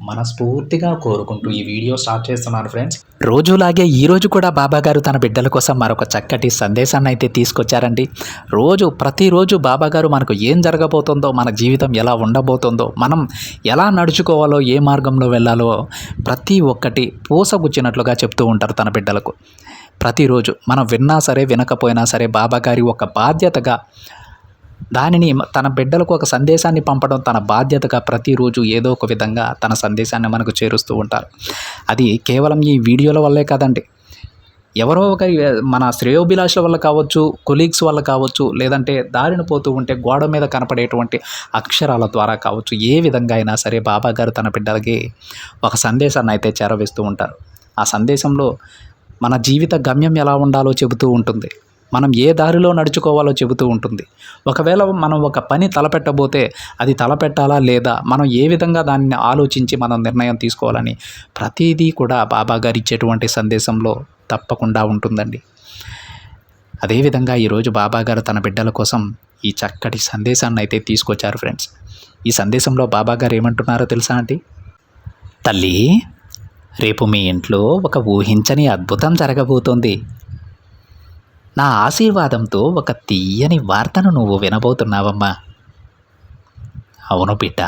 మనస్ఫూర్తిగా కోరుకుంటూ ఈ వీడియో స్టార్ట్ చేస్తున్నాను ఫ్రెండ్స్ రోజులాగే ఈరోజు కూడా బాబా గారు తన బిడ్డల కోసం మరొక చక్కటి సందేశాన్ని అయితే తీసుకొచ్చారండి. రోజు ప్రతిరోజు బాబా గారు మనకు ఏం జరగబోతుందో మన జీవితం ఎలా ఉండబోతుందో మనం ఎలా నడుచుకోవాలో ఏ మార్గంలో వెళ్ళాలో ప్రతి ఒక్కటి పూసగుచ్చినట్లుగా చెప్తూ ఉంటారు తన బిడ్డలకు. ప్రతిరోజు మనం విన్నా సరే వినకపోయినా సరే బాబా గారి ఒక బాధ్యతగా దానిని తన బిడ్డలకు ఒక సందేశాన్ని పంపడం తన బాధ్యతగా ప్రతిరోజు ఏదో ఒక విధంగా తన సందేశాన్ని మనకు చేరుస్తూ ఉంటారు. అది కేవలం ఈ వీడియోల వల్లే కాదండి. ఎవరో ఒక మన శ్రేయోభిలాషుల వల్ల కావచ్చు కొలీగ్స్ వల్ల కావచ్చు లేదంటే దారిన పోతూ ఉంటే గోడ మీద కనపడేటువంటి అక్షరాల ద్వారా కావచ్చు ఏ విధంగా అయినా సరే బాబా గారు తన బిడ్డలకి ఒక సందేశాన్ని అయితే చేరవేస్తూ ఉంటారు. ఆ సందేశంలో మన జీవిత గమ్యం ఎలా ఉండాలో చెబుతూ ఉంటుంది. మనం ఏ దారిలో నడుచుకోవాలో చెబుతూ ఉంటుంది. ఒకవేళ మనం ఒక పని తలపెట్టబోతే అది తలపెట్టాలా లేదా? మనం ఏ విధంగా దాన్ని ఆలోచించి మనం నిర్ణయం తీసుకోవాలని ప్రతిదీ కూడా బాబా గారు ఇచ్చేటువంటి సందేశంలో తప్పకుండా ఉంటుందండి. అదేవిధంగా ఈరోజు బాబా గారు తన బిడ్డల కోసం ఈ చక్కటి సందేశాన్ని అయితే తీసుకొచ్చారు ఫ్రెండ్స్. ఈ సందేశంలో బాబా గారు ఏమంటున్నారో తెలుసా అండి? తల్లి రేపు మీ ఇంట్లో ఒక ఊహించని అద్భుతం జరగబోతోంది. నా ఆశీర్వాదంతో ఒక తీయని వార్తను నువ్వు వినబోతున్నావమ్మా. అవును బిడ్డ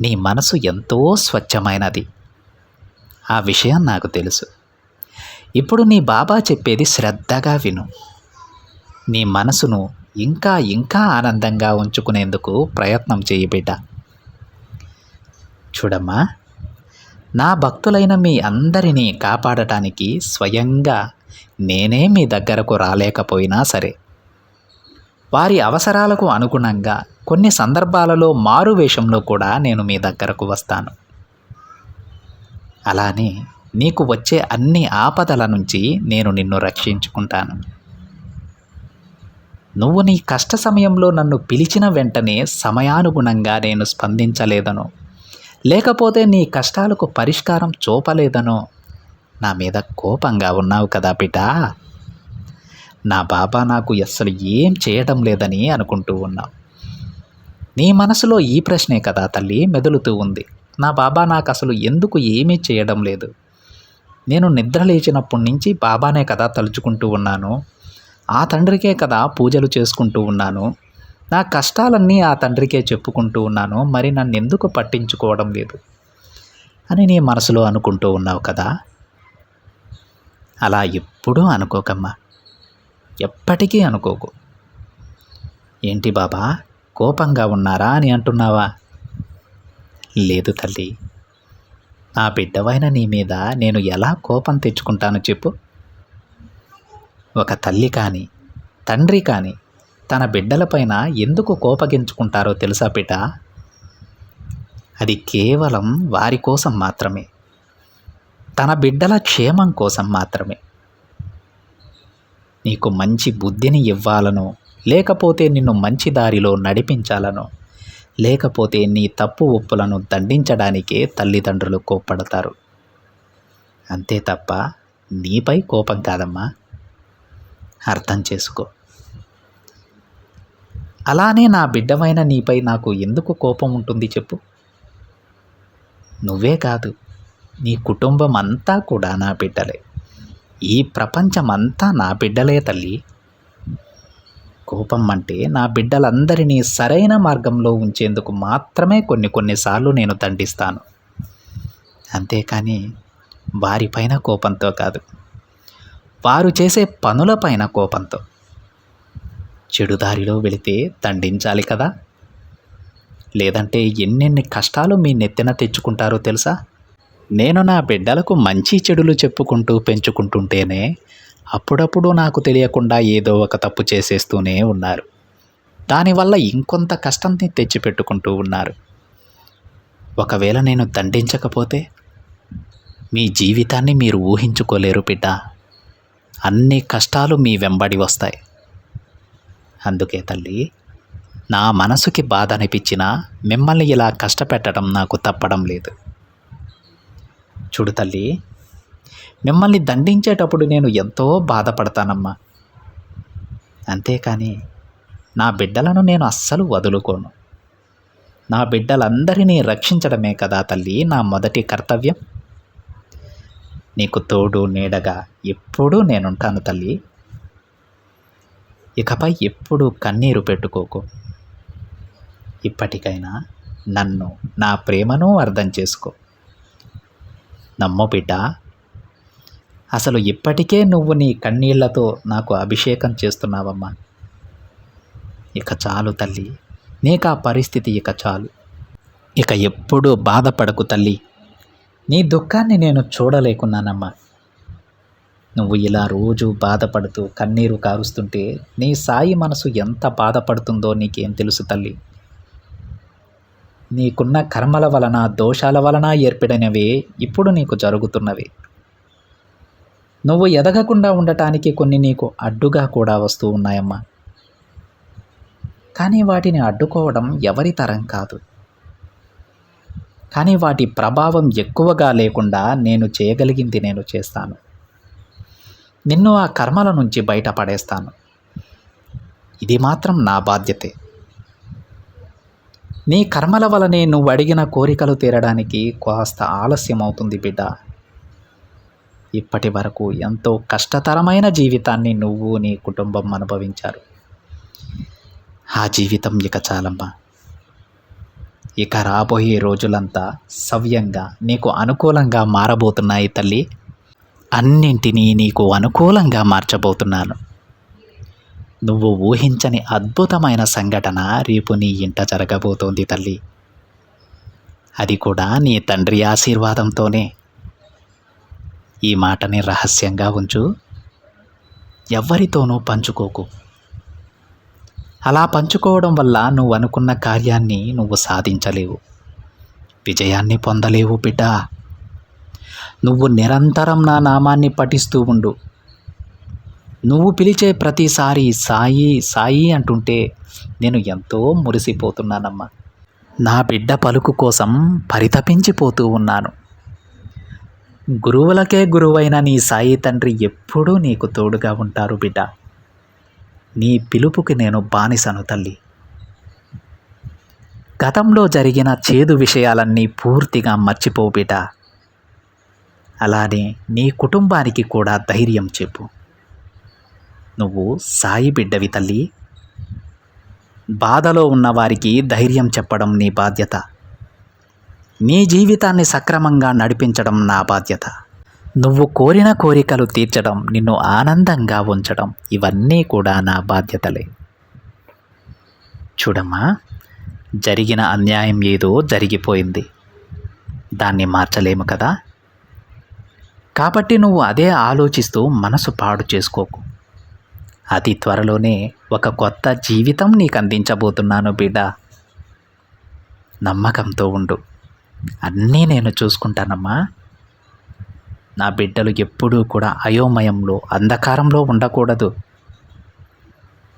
నీ మనసు ఎంతో స్వచ్ఛమైనది. ఆ విషయం నాకు తెలుసు. ఇప్పుడు నీ బాబా చెప్పేది శ్రద్ధగా విను. నీ మనసును ఇంకా ఇంకా ఆనందంగా ఉంచుకునేందుకు ప్రయత్నం చేయి బిడ్డ. చూడమ్మా నా భక్తులైన మీ అందరినీ కాపాడటానికి స్వయంగా నేనే మీ దగ్గరకు రాలేకపోయినా సరే. వారి అవసరాలకు అనుగుణంగా కొన్ని సందర్భాలలో మారు వేషంలో కూడా నేను మీ దగ్గరకు వస్తాను. అలానే నీకు వచ్చే అన్ని ఆపదల నుంచి నేను నిన్ను రక్షించుకుంటాను. నువ్వు నీ కష్ట సమయంలో నన్ను పిలిచిన వెంటనే సమయానుగుణంగా నేను స్పందించలేదనో లేకపోతే నీ కష్టాలకు పరిష్కారం చూపలేదనో నా మీద కోపంగా ఉన్నావు కదా బిడ్డ నా బాబా నాకు అస్సలు ఏం చేయడం లేదని అనుకుంటూ ఉన్నావు. నీ మనసులో ఈ ప్రశ్నే కదా తల్లి మెదులుతూ ఉంది. నా బాబా నాకు అసలు ఎందుకు ఏమీ చేయడం లేదు? నేను నిద్ర లేచినప్పటి నుంచి బాబానే కదా తలుచుకుంటూ ఉన్నాను. ఆ తండ్రికే కదా పూజలు చేసుకుంటూ ఉన్నాను. నా కష్టాలన్నీ ఆ తండ్రికే చెప్పుకుంటూ ఉన్నాను. మరి నన్ను ఎందుకు పట్టించుకోవడం లేదు? అని నీ మనసులో అనుకుంటూ ఉన్నావు కదా. అలా ఎప్పుడూ అనుకోకమ్మా. ఎప్పటికీ అనుకోకు. ఏంటి బాబా కోపంగా ఉన్నారా అని అంటున్నావా? లేదు తల్లి. నా బిడ్డవైన నీ మీద నేను ఎలా కోపం తెచ్చుకుంటాను చెప్పు. ఒక తల్లి కానీ తండ్రి కానీ తన బిడ్డలపైన ఎందుకు కోపగించుకుంటారో తెలుసా బిడ్డ? అది కేవలం వారి కోసం మాత్రమే. తన బిడ్డల క్షేమం కోసం మాత్రమే. నీకు మంచి బుద్ధిని ఇవ్వాలనో లేకపోతే నిన్ను మంచి దారిలో నడిపించాలనో లేకపోతే నీ తప్పు ఒప్పులను దండించడానికే తల్లిదండ్రులు కోప్పడతారు. అంతే తప్ప నీపై కోపం కాదమ్మా. అర్థం చేసుకో. అలానే నా బిడ్డమైన నీపై నాకు ఎందుకు కోపం ఉంటుంది చెప్పు. నువ్వే కాదు. నీ కుటుంబం అంతా కూడా నా బిడ్డలే. ఈ ప్రపంచం అంతా నా బిడ్డలే తల్లి. కోపం అంటే నా బిడ్డలందరినీ సరైన మార్గంలో ఉంచేందుకు మాత్రమే కొన్ని కొన్నిసార్లు నేను దండిస్తాను అంతేకాని వారిపైన కోపంతో కాదు. వారు చేసే పనులపైన కోపంతో. చెడుదారిలో వెళితే దండించాలి కదా? లేదంటే ఎన్నెన్ని కష్టాలు మీ నెత్తిన తెచ్చుకుంటారో తెలుసా? నేను నా బిడ్డలకు మంచి చెడులు చెప్పుకుంటూ పెంచుకుంటుంటేనే అప్పుడప్పుడు నాకు తెలియకుండా ఏదో ఒక తప్పు చేసేస్తూనే ఉన్నారు. దానివల్ల ఇంకొంత కష్టంని తెచ్చిపెట్టుకుంటూ ఉన్నారు. ఒకవేళ నేను దండించకపోతే మీ జీవితాన్ని మీరు ఊహించుకోలేరు బిడ్డ. అన్ని కష్టాలు మీ వెంబడి వస్తాయి. అందుకే తల్లి నా మనసుకి బాధ అనిపించినా మిమ్మల్ని ఇలా కష్టపెట్టడం నాకు తప్పడం లేదు. చూడు తల్లి మిమ్మల్ని దండించేటప్పుడు నేను ఎంతో బాధపడతానమ్మా. అంతేకాని నా బిడ్డలను నేను అస్సలు వదులుకోను. నా బిడ్డలందరినీ రక్షించడమే కదా తల్లి నా మొదటి కర్తవ్యం. నీకు తోడు నీడగా ఎప్పుడూ నేనుంటాను తల్లి. ఇకపై ఎప్పుడు కన్నీరు పెట్టుకోకు. ఇప్పటికైనా నన్ను నా ప్రేమను అర్థం చేసుకో. నమ్మో బిడ్డ. అసలు ఇప్పటికే నువ్వు నీ కన్నీళ్ళతో నాకు అభిషేకం చేస్తున్నావమ్మా. ఇక చాలు తల్లి నీకు ఆ పరిస్థితి ఇక చాలు. ఇక ఎప్పుడూ బాధపడకు తల్లి. నీ దుఃఖాన్ని నేను చూడలేకున్నానమ్మా. నువ్వు ఇలా రోజు బాధపడుతూ కన్నీరు కారుస్తుంటే నీ సాయి మనసు ఎంత బాధపడుతుందో నీకేం తెలుసు తల్లి. నీకున్న కర్మల వలన దోషాల వలన ఏర్పడినవి ఇప్పుడు నీకు జరుగుతున్నవి. నువ్వు ఎదగకుండా ఉండటానికి కొన్ని నీకు అడ్డుగా కూడా వస్తూ ఉన్నాయమ్మా. కానీ వాటిని అడ్డుకోవడం ఎవరి తరం కాదు. కానీ వాటి ప్రభావం ఎక్కువగా లేకుండా నేను చేయగలిగింది నేను చేస్తాను. నిన్ను ఆ కర్మల నుంచి బయటపడేస్తాను. ఇది మాత్రం నా బాధ్యతే. నీ కర్మల వలనే నువ్వు అడిగిన కోరికలు తీరడానికి కాస్త ఆలస్యం అవుతుంది బిడ్డ. ఇప్పటి వరకు ఎంతో కష్టతరమైన జీవితాన్ని నువ్వు నీ కుటుంబం అనుభవించారు. ఆ జీవితం ఇక చాలమ్మా. ఇక రాబోయే రోజులంతా సవ్యంగా నీకు అనుకూలంగా మారబోతున్నాయి తల్లి. అన్నింటినీ నీకు అనుకూలంగా మార్చబోతున్నాను. నువ్వు ఊహించని అద్భుతమైన సంఘటన రేపు నీ ఇంట జరగబోతోంది తల్లి. అది కూడా నీ తండ్రి ఆశీర్వాదంతోనే. ఈ మాటని రహస్యంగా ఉంచు. ఎవ్వరితోనూ పంచుకోకు. అలా పంచుకోవడం వల్ల నువ్వు అనుకున్న కార్యాన్ని నువ్వు సాధించలేవు. విజయాన్ని పొందలేవు బిడ్డ. నువ్వు నిరంతరం నా నామాన్ని పఠిస్తూ ఉండు. నువ్వు పిలిచే ప్రతిసారి సాయి సాయి అంటుంటే నేను ఎంతో మురిసిపోతున్నానమ్మా. నా బిడ్డ పలుకు కోసం పరితపించిపోతూ ఉన్నాను. గురువులకే గురువైన నీ సాయి తండ్రి ఎప్పుడూ నీకు తోడుగా ఉంటారు బిడ్డ. నీ పిలుపుకి నేను బానిసను తల్లి. గతంలో జరిగిన చేదు విషయాలన్నీ పూర్తిగా మర్చిపో బిడ్డ. అలానే నీ కుటుంబానికి కూడా ధైర్యం చెప్పు. నువ్వు సాయి బిడ్డవి తల్లి. బాధలో ఉన్నవారికి ధైర్యం చెప్పడం నీ బాధ్యత. నీ జీవితాన్ని సక్రమంగా నడిపించడం నా బాధ్యత. నువ్వు కోరిన కోరికలు తీర్చడం నిన్ను ఆనందంగా ఉంచడం ఇవన్నీ కూడా నా బాధ్యతలే. చూడమ్మా జరిగిన అన్యాయం ఏదో జరిగిపోయింది. దాన్ని మార్చలేము కదా? కాబట్టి నువ్వు అదే ఆలోచిస్తూ మనసు పాడు చేసుకోకు. అతి త్వరలోనే ఒక కొత్త జీవితం నీకు అందించబోతున్నాను బిడ్డ. నమ్మకంతో ఉండు. అన్నీ నేను చూసుకుంటానమ్మా. నా బిడ్డలు ఎప్పుడూ కూడా అయోమయంలో అంధకారంలో ఉండకూడదు.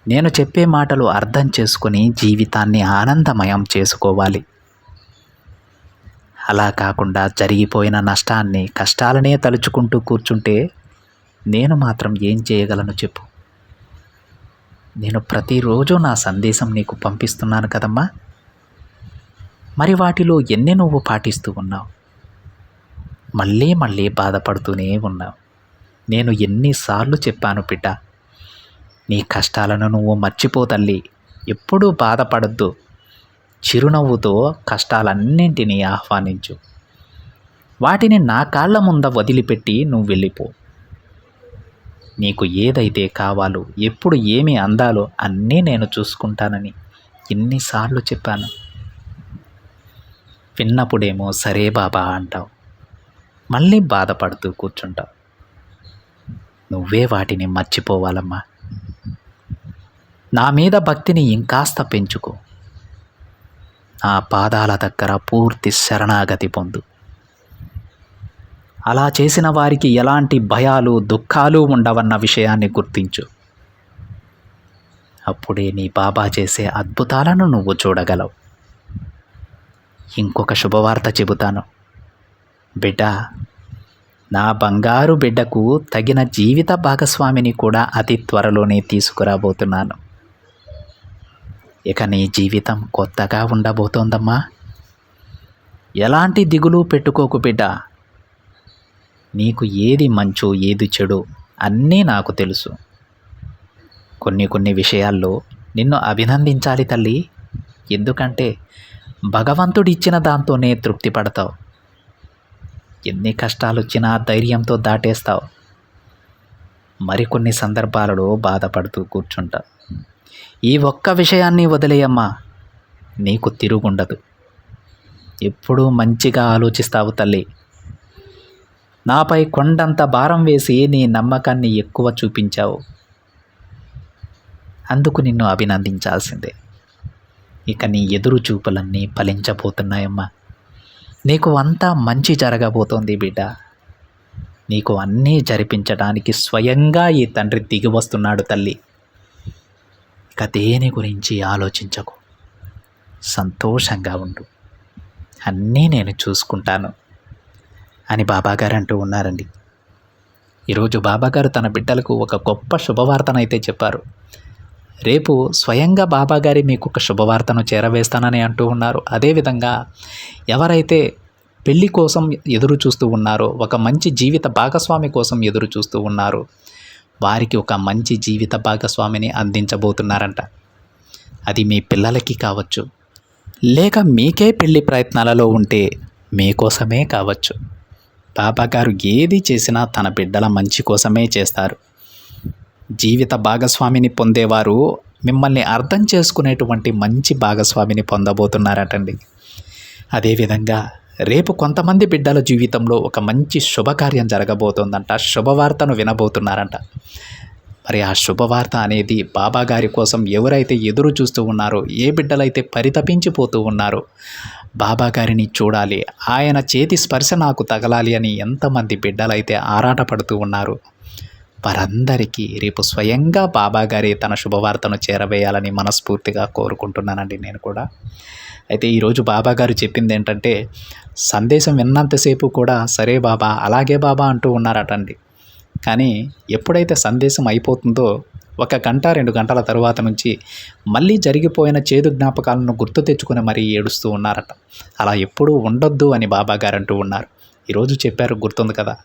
నేను చెప్పే మాటలు అర్థం చేసుకుని జీవితాన్ని ఆనందమయం చేసుకోవాలి. అలా కాకుండా జరిగిపోయిన నష్టాన్ని కష్టాలనే తలుచుకుంటూ కూర్చుంటే నేను మాత్రం ఏం చేయగలను చెప్పు. నేను ప్రతిరోజు నా సందేశం నీకు పంపిస్తున్నాను కదమ్మా. మరి వాటిలో ఎన్ని నువ్వు పాటిస్తూ ఉన్నావు? మళ్ళీ మళ్ళీ బాధపడుతూనే ఉన్నావు. నేను ఎన్నిసార్లు చెప్పాను బిడ్డ నీ కష్టాలను నువ్వు మర్చిపో తల్లి ఎప్పుడూ బాధపడద్దు. చిరునవ్వుతో కష్టాలన్నింటినీ ఆహ్వానించు. వాటిని నా కాళ్ళ ముంద వదిలిపెట్టి నువ్వు వెళ్ళిపో. నీకు ఏదైతే కావాలో ఎప్పుడు ఏమి అందాలో అన్నీ నేను చూసుకుంటానని ఎన్నిసార్లు చెప్పాను. విన్నప్పుడేమో సరే బాబా అంటావు. మళ్ళీ బాధపడుతూ కూర్చుంటావు. నువ్వే వాటిని మర్చిపోవాలమ్మా. నా మీద భక్తిని ఇంకాస్త పెంచుకో. నా పాదాల దగ్గర పూర్తి శరణాగతి పొందు. అలా చేసిన వారికి ఎలాంటి భయాలు దుఃఖాలు ఉండవన్న విషయాన్ని గుర్తించు. అప్పుడే నీ బాబా చేసే అద్భుతాలను నువ్వు చూడగలవు. ఇంకొక శుభవార్త చెబుతాను. బిడ్డ నా బంగారు బిడ్డకు తగిన జీవిత భాగస్వామిని కూడా అతి త్వరలోనే తీసుకురాబోతున్నాను. ఇక నీ జీవితం కొత్తగా ఉండబోతోందమ్మా. ఎలాంటి దిగులు పెట్టుకోకు బిడ్డ. నీకు ఏది మంచో ఏది చెడు అన్నీ నాకు తెలుసు. కొన్ని కొన్ని విషయాల్లో నిన్ను అభినందించాలి తల్లి. ఎందుకంటే భగవంతుడిచ్చిన దాంతోనే తృప్తి పడతావు. ఎన్ని కష్టాలు వచ్చినా ధైర్యంతో దాటేస్తావు. మరికొన్ని సందర్భాలలో బాధపడుతూ కూర్చుంటా. ఈ ఒక్క విషయాన్ని వదిలేయమ్మా. నీకు తిరుగుండదు. ఎప్పుడూ మంచిగా ఆలోచిస్తావు తల్లి. నాపై కొండంత భారం వేసి నీ నమ్మకాన్ని ఎక్కువ చూపించావు. అందుకు నిన్ను అభినందించాల్సిందే. ఇక నీ ఎదురు చూపులన్నీ ఫలించబోతున్నాయమ్మా. నీకు అంతా మంచి జరగబోతోంది బిడ్డ. నీకు అన్నీ జరిపించడానికి స్వయంగా ఈ తండ్రి దిగి వస్తున్నాడు తల్లి. ఇక దేని గురించి ఆలోచించకు. సంతోషంగా ఉండు. అన్నీ నేను చూసుకుంటాను. అని బాబాగారు అంటూ ఉన్నారండి. ఈరోజు బాబాగారు తన బిడ్డలకు ఒక గొప్ప శుభవార్తనైతే చెప్పారు. రేపు స్వయంగా బాబాగారి మీకు ఒక శుభవార్తను చేరవేస్తానని అంటూ ఉన్నారు. అదేవిధంగా ఎవరైతే పెళ్ళి కోసం ఎదురు చూస్తూ ఉన్నారో ఒక మంచి జీవిత భాగస్వామి కోసం ఎదురు చూస్తూ ఉన్నారు వారికి ఒక మంచి జీవిత భాగస్వామిని అందించబోతున్నారంట. అది మీ పిల్లలకి కావచ్చు లేక మీకే పెళ్ళి ప్రయత్నాలలో ఉంటే మీకోసమే కావచ్చు. పాపగారు ఏది చేసినా తన బిడ్డల మంచి కోసమే చేస్తారు. జీవిత భాగస్వామిని పొందేవారు మిమ్మల్ని అర్థం చేసుకునేటువంటి మంచి భాగస్వామిని పొందబోతున్నారటండి. అదేవిధంగా రేపు కొంతమంది బిడ్డల జీవితంలో ఒక మంచి శుభకార్యం జరగబోతోందంట శుభవార్తను వినబోతున్నారంట. మరి ఆ శుభవార్త అనేది బాబా గారి కోసం ఎవరైతే ఎదురు చూస్తూ ఉన్నారో ఏ బిడ్డలైతే పరితపించిపోతూ ఉన్నారో బాబా గారిని చూడాలి. ఆయన చేతి స్పర్శ నాకు తగలాలి అని ఎంతమంది బిడ్డలైతే ఆరాటపడుతూ ఉన్నారు. వారందరికీ రేపు స్వయంగా బాబాగారి తన శుభవార్తను చేరవేయాలని మనస్ఫూర్తిగా కోరుకుంటున్నానండి నేను కూడా. అయితే ఈరోజు బాబాగారు చెప్పింది ఏంటంటే సందేశం విన్నంతసేపు కూడా సరే బాబా అలాగే బాబా అంటూ ఉన్నారటండి. కానీ ఎప్పుడైతే సందేశం అయిపోతుందో ఒక గంట రెండు గంటల తరువాత నుంచి మళ్ళీ జరిగిపోయిన చేదు జ్ఞాపకాలను గుర్తు తెచ్చుకుని మరీ ఏడుస్తూ ఉన్నారట. అలా ఎప్పుడూ ఉండొద్దు అని బాబా గారు అంటూ ఉన్నారు. ఈరోజు చెప్పారు గుర్తుంది కదా?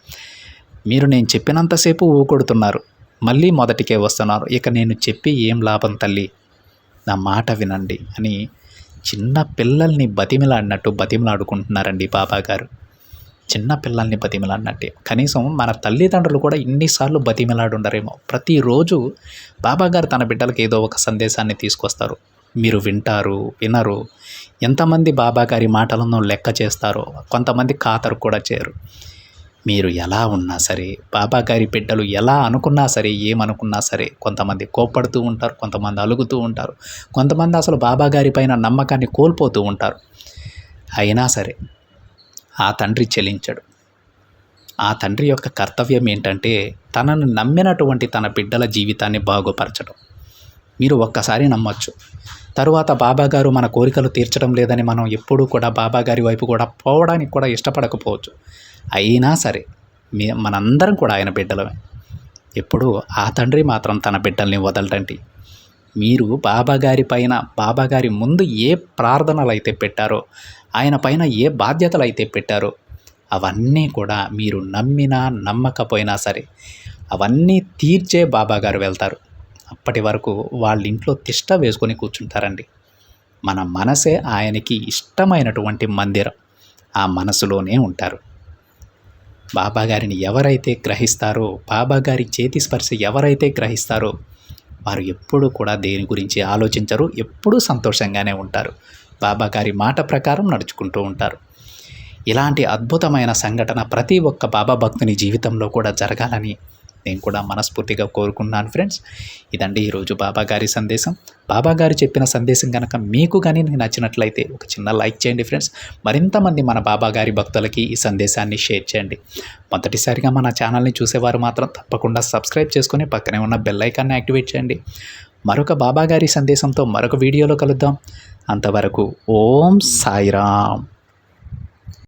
మీరు నేను చెప్పినంతసేపు ఊకొడుతున్నారు. మళ్ళీ మొదటికే వస్తున్నారు. ఇక నేను చెప్పి ఏం లాభం తల్లి? నా మాట వినండి అని చిన్న పిల్లల్ని బతిమిలాడినట్టు బతిమిలాడుకుంటున్నారండి బాబా గారు. చిన్న పిల్లల్ని బతిమిలాడినట్టే. కనీసం మన తల్లిదండ్రులు కూడా ఇన్నిసార్లు బతిమిలాడుండరేమో. ప్రతిరోజు బాబా గారు తన బిడ్డలకు ఏదో ఒక సందేశాన్ని తీసుకొస్తారు. మీరు వింటారు వినరు. ఎంతమంది బాబా గారి మాటలను లెక్క చేస్తారో కొంతమంది ఖాతరు కూడా చేయరు. మీరు ఎలా ఉన్నా సరే బాబా గారి బిడ్డలు ఎలా అనుకున్నా సరే ఏమనుకున్నా సరే కొంతమంది కోప్పడుతూ ఉంటారు కొంతమంది అలుగుతూ ఉంటారు. కొంతమంది అసలు బాబా గారి పైన నమ్మకాన్ని కోల్పోతూ ఉంటారు. అయినా సరే ఆ తండ్రి చెలించడు. ఆ తండ్రి యొక్క కర్తవ్యం ఏంటంటే తనను నమ్మినటువంటి తన బిడ్డల జీవితాన్ని బాగుపరచడం. మీరు ఒక్కసారి నమ్మొచ్చు. తరువాత బాబాగారు మన కోరికలు తీర్చడం లేదని మనం ఎప్పుడూ కూడా బాబాగారి వైపు కూడా పోవడానికి కూడా ఇష్టపడకపోవచ్చు. అయినా సరే మీ మనందరం కూడా ఆయన బిడ్డలమే. ఎప్పుడు ఆ తండ్రి మాత్రం తన బిడ్డల్ని వదలటండి మీరు బాబాగారి పైన బాబాగారి ముందు ఏ ప్రార్థనలు అయితే పెట్టారో ఆయన పైన ఏ బాధ్యతలు అయితే పెట్టారో అవన్నీ కూడా మీరు నమ్మినా నమ్మకపోయినా సరే అవన్నీ తీర్చే బాబా గారు వెళ్తారు. అప్పటి వరకు వాళ్ళ ఇంట్లో తిష్ట వేసుకొని కూర్చుంటారండి. మన మనసే ఆయనకి ఇష్టమైనటువంటి మందిరం. ఆ మనసులోనే ఉంటారు. బాబాగారిని ఎవరైతే గ్రహిస్తారో బాబాగారి చేతి స్పర్శ ఎవరైతే గ్రహిస్తారో వారు ఎప్పుడూ కూడా దేని గురించి ఆలోచించరు ఎప్పుడూ సంతోషంగానే ఉంటారు. బాబా గారి మాట ప్రకారం నడుచుకుంటూ ఉంటారు. ఇలాంటి అద్భుతమైన సంఘటన ప్రతి ఒక్క బాబా భక్తుని జీవితంలో కూడా జరగాలని నేను కూడా మనస్ఫూర్తిగా కోరుకున్నాను ఫ్రెండ్స్. ఇదండి ఈరోజు బాబా గారి సందేశం. బాబా గారు చెప్పిన సందేశం కనుక మీకు కానీ నచ్చినట్లయితే ఒక చిన్న లైక్ చేయండి ఫ్రెండ్స్. మరింతమంది మన బాబా గారి భక్తులకి ఈ సందేశాన్ని షేర్ చేయండి. మొదటిసారిగా మన ఛానల్ని చూసేవారు మాత్రం తప్పకుండా సబ్స్క్రైబ్ చేసుకొని పక్కనే ఉన్న బెల్ ఐకాన్ని యాక్టివేట్ చేయండి. మరొక బాబాగారి సందేశంతో మరొక వీడియోలో కలుద్దాం. అంతవరకు ఓం సాయిరామ్.